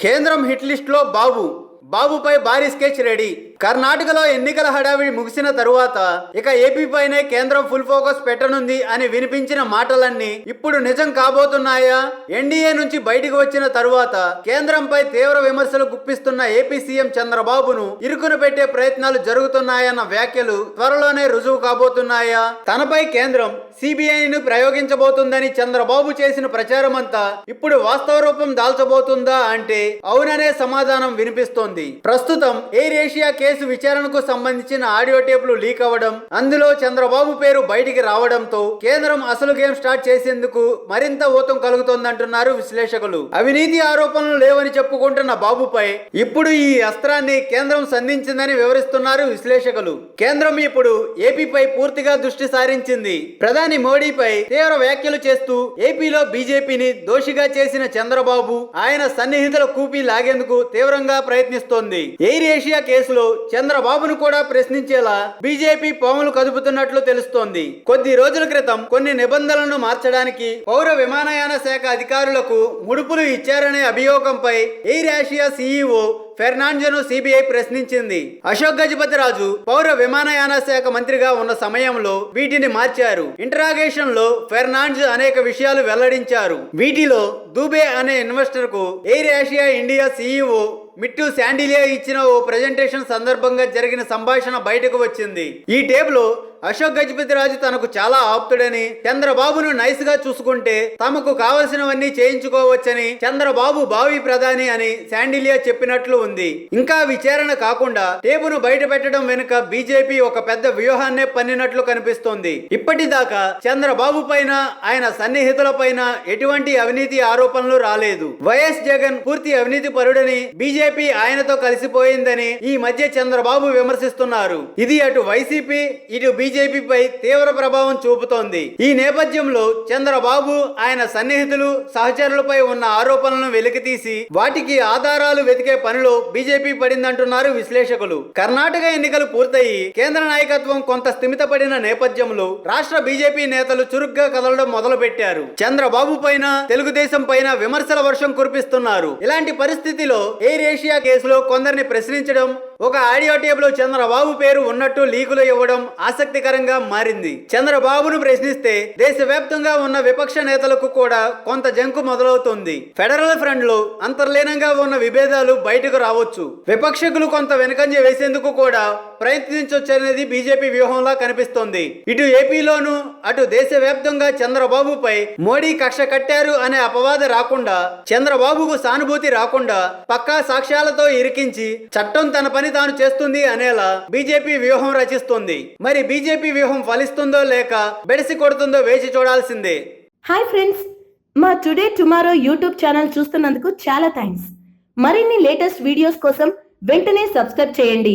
కేంద్రం హిట్ లిస్ట్లో బాబు. బాబుపై భారీ స్కెచ్ రెడీ. కర్ణాటకలో ఎన్నికల హడావిడి ముగిసిన తరువాత ఇక ఏపీ పైనే కేంద్రం ఫుల్ ఫోకస్ పెట్టనుంది అని వినిపించిన మాటలన్నీ ఇప్పుడు నిజం కాబోతున్నాయా? ఎన్డీఏ నుంచి బయటికి వచ్చిన తరువాత కేంద్రంపై తీవ్ర విమర్శలు గుప్పిస్తున్న ఏపీ సీఎం చంద్రబాబును ఇరుకున పెట్టే ప్రయత్నాలు జరుగుతున్నాయన్న వ్యాఖ్యలు త్వరలోనే రుజువు కాబోతున్నాయా? తనపై కేంద్రం సిబిఐను ప్రయోగించబోతుందని చంద్రబాబు చేసిన ప్రచారమంతా ఇప్పుడు వాస్తవ రూపం దాల్చబోతుందా అంటే అవుననే సమాధానం వినిపిస్తోంది. ప్రస్తుతం ఎయిర్ ఏషియా కేసు విచారణకు సంబంధించిన ఆడియో టేపులు లీక్ అవ్వడం అందులో చంద్రబాబు పేరు బయటికి రావడంతో కేంద్రం అసలు గేమ్ స్టార్ట్ చేసేందుకు మరింత ఊతం కలుగుతోందంటున్నారు విశ్లేషకులు. అవినీతి ఆరోపణలు లేవని చెప్పుకుంటున్న బాబుపై ఇప్పుడు ఈ అస్త్రాన్ని కేంద్రం సంధించిందని వివరిస్తున్నారు విశ్లేషకులు. కేంద్రం ఇప్పుడు ఏపీపై పూర్తిగా దృష్టి సారించింది. ప్రధాని మోడీపై తీవ్ర వ్యాఖ్యలు చేస్తూ ఏపీలో బీజేపీని దోషిగా చేసిన చంద్రబాబు ఆయన సన్నిహితుల కూపి లాగేందుకు తీవ్రంగా ప్రయత్నిస్తోంది. ఎయిర్ ఏషియా కేసులో చంద్రబాబును కూడా ప్రశ్నించేలా బీజేపీ పాములు కదుపుతున్నట్లు తెలుస్తోంది. కొద్ది రోజుల క్రితం కొన్ని నిబంధనలను మార్చడానికి పౌర విమానయాన శాఖ అధికారులకు ముడుపులు ఇచ్చారనే అభియోగంపై ఎయిర్ ఏషియా సీఈఓ ఫెర్నాండోను సిబిఐ ప్రశ్నించింది. అశోక్ గజపతి రాజు పౌర విమానయాన శాఖ మంత్రిగా ఉన్న సమయంలో వీటిని మార్చారు. ఇంటరాగేషన్లో ఫెర్నాండ్స్ అనేక విషయాలు వెల్లడించారు. వీటిలో దూబే అనే ఇన్వెస్టర్కు Air Asia India CEO Mittu Sandilya ఇచ్చిన ఓ ప్రెజెంటేషన్ సందర్భంగా జరిగిన సంభాషణ బయటకు వచ్చింది. ఈ టేపులో అశోక్ గజపతి రాజు తనకు చాలా ఆప్తుడని చంద్రబాబును నైస్గా చూసుకుంటే తమకు కావలసినవన్నీ చేయించుకోవచ్చని చంద్రబాబు భావి ప్రధాని అని శాండిలియా చెప్పినట్లు ఉంది. ఇంకా విచారణ కాకుండా టేపును బయట పెట్టడం వెనుక బీజేపీ ఒక పెద్ద వ్యూహాన్నే పన్నినట్లు కనిపిస్తోంది. ఇప్పటిదాకా చంద్రబాబు పైన ఆయన సన్నిహితుల పైన ఎటువంటి అవినీతి ఆరోపణలు రాలేదు. వైఎస్ జగన్ పూర్తి అవినీతి పరుడని బీజేపీ ఆయనతో కలిసిపోయిందని ఈ మధ్య చంద్రబాబు విమర్శిస్తున్నారు. ఇది అటు వైసీపీ ఇటు బీజేపీపై తీవ్ర ప్రభావం చూపుతోంది. ఈ నేపథ్యంలో చంద్రబాబు ఆయన సన్నిహితులు సహచరులపై ఉన్న ఆరోపణలను వెలికితీసి వాటికి ఆధారాలు వెతికే పనిలో బీజేపీ పడిందంటున్నారు విశ్లేషకులు. కర్ణాటక ఎన్నికలు పూర్తయి కేంద్ర నాయకత్వం కొంత స్థిమితపడిన నేపథ్యంలో రాష్ట్ర బీజేపీ నేతలు చురుగ్గా కదలడం మొదలు పెట్టారు చంద్రబాబు పైన తెలుగుదేశం పైన విమర్శల వర్షం కురిపిస్తున్నారు. ఇలాంటి పరిస్థితిలో ఎయిర్ ఏషియా కేసులో కొందరిని ప్రశ్నించడం ఒక ఆడియో టేప్లో చంద్రబాబు పేరు ఉన్నట్టు లీకులు ఇవ్వడం ఆసక్తికరంగా మారింది. చంద్రబాబును ప్రశ్నిస్తే దేశవ్యాప్తంగా ఉన్న విపక్ష నేతలకు కూడా కొంత జంకు మొదలవుతుంది. ఫెడరల్ ఫ్రంట్లో అంతర్లీనంగా ఉన్న విభేదాలు బయటకు రావచ్చు. విపక్షకులు కొంత వెనుకంజ వేసేందుకు కూడా ప్రయత్నించొచ్చనేది బీజేపీ వ్యూహంలా కనిపిస్తోంది. ఇటు ఏపీలోను అటు దేశవ్యాప్తంగా చంద్రబాబుపై మోడీ కక్ష కట్టారు అనే అపవాద రాకుండా చంద్రబాబుకు సానుభూతి రాకుండా పక్కా సాక్ష్యాలతో ఇరికించి చట్టం తన పని తాను చేస్తుంది అనేలా బీజేపీ వ్యూహం రచిస్తుంది. మరి బీజేపీ వ్యూహం ఫలిస్తుందో లేక బెడిసి కొడుతుందో వేచి చూడాల్సిందే. హాయ్ ఫ్రెండ్స్ మా టుడే టుమారో యూట్యూబ్ ఛానల్ చూస్తున్నందుకు చాలా థ్యాంక్స్ మరిన్ని లేటెస్ట్ వీడియోస్ కోసం వెంటనే సబ్స్క్రైబ్ చేయండి.